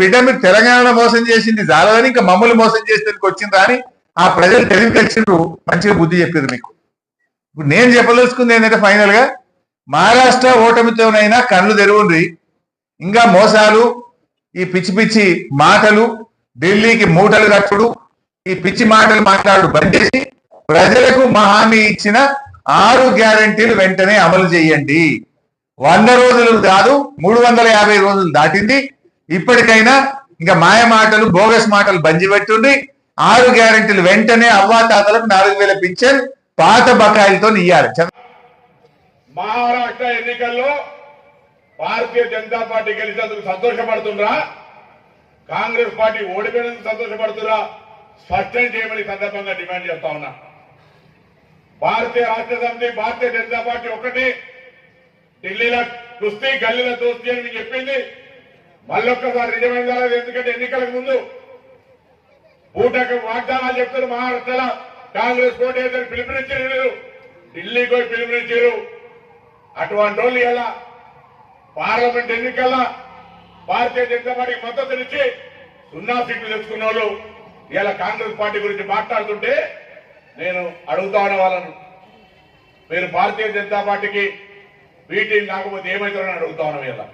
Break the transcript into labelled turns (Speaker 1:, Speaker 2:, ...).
Speaker 1: బిడ్డ మీరు తెలంగాణ మోసం చేసింది జాలదని ఇంకా మమ్మల్ని మోసం చేసేందుకు వచ్చిందా అని ఆ ప్రజలు తెలివి మంచిగా బుద్ధి చెప్పారు మీకు. ఇప్పుడు నేను చెప్పదలుచుకుంది ఏంటంటే ఫైనల్గా మహారాష్ట్ర ఓటమితోనైనా కళ్ళు తెరువుండ్రి. ఇంకా మోసాలు ఈ పిచ్చి పిచ్చి మాటలు ఢిల్లీకి మూటలు కట్టుడు ఈ పిచ్చి మాటలు మాట్లాడు బంద్ చేసి ప్రజలకు మా హామీ ఇచ్చిన ఆరు గ్యారంటీలు వెంటనే అమలు చేయండి. వంద రోజులు కాదు మూడు వందల యాభై రోజులు దాటింది. ఇప్పటికైనా ఇంకా మాయ మాటలు బోగస్ మాటలు బంజిపెట్టుండి ఆరు గ్యారంటీలు వెంటనే అవ్వాతాతలకు నాలుగు వేల పింఛన్ పాత బకాయిలతో ఇయ్యాలి. చంద్ర-
Speaker 2: మహారాష్ట్ర ఎన్నికల్లో భారతీయ జనతా పార్టీ గెలిచేందుకు సంతోషపడుతుండ్రా? కాంగ్రెస్ పార్టీ ఓడిపోయినందుకు సంతోషపడుతురా స్పష్టం చేయమని సందర్భంగా డిమాండ్ చేస్తా ఉన్నా. భారతీయ రాష్ట్ర సమితి భారతీయ జనతా పార్టీ ఒక్కటి. ఢిల్లీలో కుస్తీ గల్లీలో దోస్తీ అని చెప్పింది. మళ్ళొక్కసారి నిజమైన లేదు ఎందుకంటే ఎన్నికలకు ముందు బూటకు వాగ్దానాలు చెప్తారు మహారాష్ట్రలో. కాంగ్రెస్ పోటీ అయితే పిలుపునిచ్చారు ఢిల్లీకి పోయి పిలుపునిచ్చారు. అటువంటి వాళ్ళు ఇలా పార్లమెంట్ ఎన్నికల్లో భారతీయ జనతా పార్టీకి మద్దతునిచ్చి సున్నా సీట్లు తెచ్చుకున్న వాళ్ళు ఇలా కాంగ్రెస్ పార్టీ గురించి మాట్లాడుతుంటే నేను అడుగుతా ఉన్న వాళ్ళను మీరు భారతీయ జనతా పార్టీకి వీటిని కాకపోతే ఏమవుతారని అడుగుతా ఉన్నాం ఇలా